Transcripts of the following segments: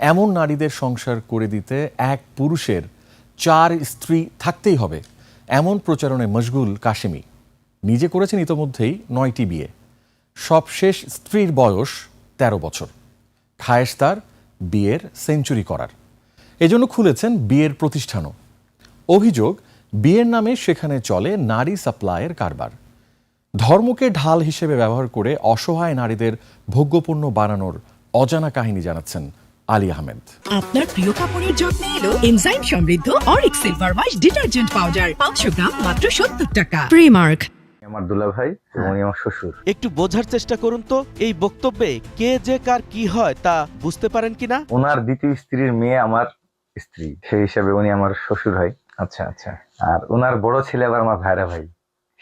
এমন নারীদের সংসার করে দিতে এক পুরুষের চার স্ত্রী থাকতেই হবে, এমন প্রচারণে মশগুল কাশেমি। নিজে করেছেন ইতোমধ্যেই নয়টি বিয়ে। সবশেষ স্ত্রীর বয়স ১৩ বছর। খায়েশ তার বিয়ের সেঞ্চুরি করার। এজন্য খুলেছেন বিয়ের প্রতিষ্ঠানও। অভিযোগ, বিয়ের নামে সেখানে চলে নারী সাপ্লাইয়ের কারবার। ধর্মকে ঢাল হিসেবে ব্যবহার করে অসহায় নারীদের ভোগ্যপণ্য বানানোর অজানা কাহিনী জানাচ্ছেন আলী আহমেদ। আপনার প্রিয় কাপড়ের যত্নে এলো এনজাইম সমৃদ্ধ অরিক সিলভার ওয়াশ ডিটারজেন্ট পাউডার পাঁচশো গ্রাম মাত্র সত্তর টাকা। প্রিমার্ক আমার দুলা ভাই এবং উনি আমার শ্বশুর। একটু বোঝার চেষ্টা করুন তো এই বক্তব্যে কে যে কার কি হয় তা বুঝতে পারেন কিনা? ওনার দ্বিতীয় স্ত্রীর মেয়ে আমার স্ত্রী সেই হিসাবে উনি আমার শ্বশুর হয়। আচ্ছা আচ্ছা। আর ওনার বড় ছেলে আবার আমার ভাইরা ভাই।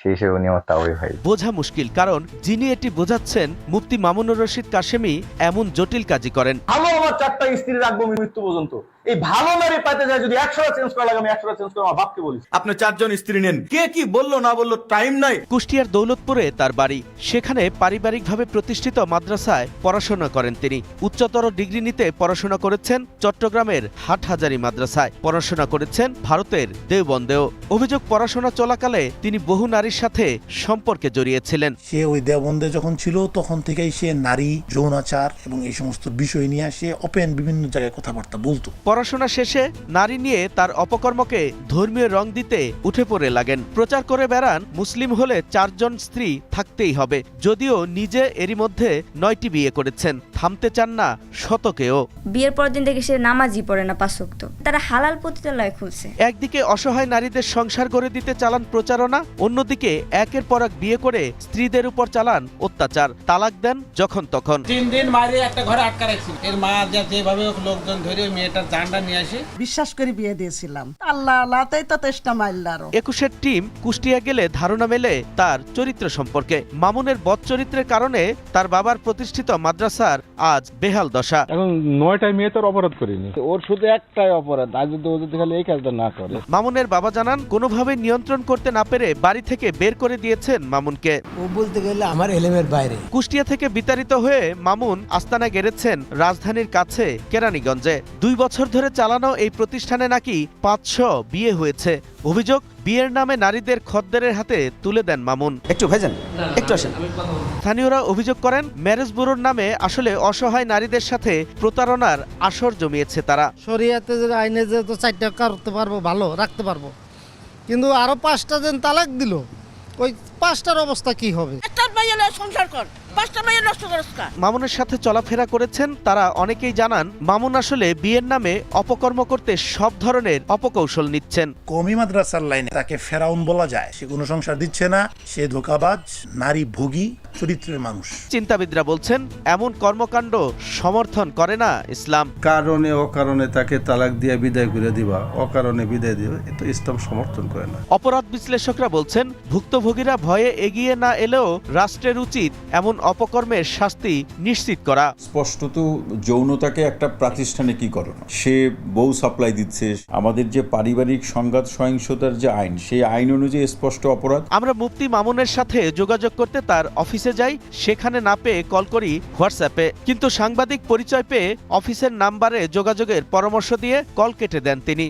সেই হিসেবে উনি আমার তাওই ভাই। বোঝা মুশকিল কারণ যিনি এটি বোঝাচ্ছেন মুফতি মামুনুর রশিদ কাশেমি এমন জটিল কাজই করেন। ভালো আমার চারটা স্ত্রী রাখব মৃত্যু পর্যন্ত। এই ভালো নারী পাইতে যায় যদি একশোটা চেঞ্জ করা লাগে আমি একশোটা চেঞ্জ করে আমার বাপকে বলি। আপনি চারজন স্ত্রী নেন। কে কি বলল না বলল টাইম নাই। কুষ্টিয়ার দৌলতপুরে তার বাড়ি। সেখানে পারিবারিকভাবে প্রতিষ্ঠিত মাদ্রাসায় পড়াশোনা করেন তিনি। উচ্চতর ডিগ্রি নিতে পড়াশোনা করেছেন চট্টগ্রামের হাটহাজারি মাদ্রাসায়। পড়াশোনা করেছেন ভারতের দেওবন্দেও। অভিযোগ পড়াশোনা চলাকালে তিনি বহু নারীর সাথে সম্পর্কে জড়িয়েছিলেন। সে ওই দেবন্দে যখন ছিল তখন থেকেই সে নারী যৌনাচার এবং এই সমস্ত বিষয় নিয়ে সে ওপেন বিভিন্ন জায়গায় কথাবার্তা বলতো। পড়াশোনা শেষে নারী নিয়ে তার অপকর্মকে ধর্মীয় রং দিতে উঠে পড়ে লাগেন। প্রচার করে বেড়ান মুসলিম হলে চারজন স্ত্রী থাকতেই হবে যদিও নিজে এরই মধ্যে নয়টি বিয়ে করেছেন। থামতে চান না শতকেও। বিয়ের পর দিন থেকে সে নামাজই পড়ে না পাঁচক্ত তারা হালাল পতিতালয় খুলছে। একদিকে অসহায় নারীদের সংসার গড়ে দিতে চালান প্রচারণা অন্যদিকে একের পর এক বিয়ে করে স্ত্রীদের উপর চালান অত্যাচার। তালাক দেন যখন তখন। তিন দিন মারে একটা ঘরে আটকা রাখছিল এর মা যা যেভাবে লোকজন ধরে মেয়েটার জানটা নিয়ে আসে। বিশ্বাস করে বিয়ে দিয়েছিলাম। আল্লাহ আল্লাহতেই তো তেষ্টা মারলারও একুশের টিম কুষ্টিয়া গেলে ধারণা মেলে তার চরিত্র সম্পর্কে। মামুনের বদ চরিত্রের কারণে তার বাবার প্রতিষ্ঠিত মাদ্রাসার আজ বেহাল দশা। এখন নয়টায় মেয়ে তোর অপরাধ করিনি। ওর শুধু একটাই অপরাধ আজ যদি ও যদি খালি এই কাজটা না করে। মামুনের বাবা জানান কোনোভাবে নিয়ন্ত্রণ করতে না পেরে বাড়ি থেকে বের করে দিয়েছেন মামুনকে। ও বলতে গেলে আমার এলেমের বাইরে। কুষ্টিয়া থেকে বিতাড়িত হয়ে মামুন আস্তানা গেড়েছেন রাজধানীর কাছে কেরানীগঞ্জে। দুই বছর ধরে চালানো এই প্রতিষ্ঠানে নাকি পাঁচশো বিয়ে হয়েছে। অভিযোগ বিয়ের নামে নারীদের খদ্দেরের হাতে তুলে দেন মামুন। একটু ভেজেন একটু আসেন। স্থানীয়রা অভিযোগ করেন ম্যারেজ ব্যুরোর নামে আসলে অসহায় নারীদের সাথে প্রতারণার আসর জমিয়েছে তারা। শরিয়াতে যে আইনে যে তো চারটা করতে পারব ভালো রাখতে পারব। কিন্তু আরও পাঁচটা দিন তালাক দিল। ওই পাঁচটার অবস্থা কি হবে? একটা মেয়ে সংসার কর। পাঁচটা মেয়ে নষ্ট করস মামুনের সাথে চলাফেরা করেছেন তারা অনেকেই জানান মামুন আসলে বিয়ের নামে অপকর্ম করতে সব ধরনের অপকৌশল নিচ্ছেন। কমি মাদ্রাসার লাইনে তাকে ফেরাউন বলা যায়। সে কোনো সংসার দিচ্ছে না সে ধোকাবাজ নারী ভোগী চরিত্রের মানুষ। চিন্তাবিদরা বলছেন এমন কর্মকাণ্ড সমর্থন করে না ইসলাম। কারণে অকারণে তাকে তালাক দিয়ে বিদায় করে দিবা অকারণে বিদায় দিবা এটা ইসলাম সমর্থন করে না। অপরাধ বিশ্লেষকরা বলছেন ভুক্তভোগীরা ভয়ে এগিয়ে না এলেও রাষ্ট্রের উচিত এমন অপকর্মের শাস্তি নিশ্চিত করা। স্পষ্টত যৌনতাকে একটা প্রাতিষ্ঠানে কি প্রাতিষ্ঠানিকীকরণ সে বউ সাপ্লাই দিচ্ছে আমাদের যে পারিবারিক সংঘাত সহিংসতার যে আইন সেই আইন অনুযায়ী স্পষ্ট অপরাধ। আমরা মুফতি মামুনের সাথে যোগাযোগ করতে তার অফিসে যাই সেখানে না পেয়ে কল করি হোয়াটসঅ্যাপে কিন্তু সাংবাদিক পরিচয় পেয়ে অফিসের নাম্বারে যোগাযোগের পরামর্শ দিয়ে কল কেটে দেন তিনি।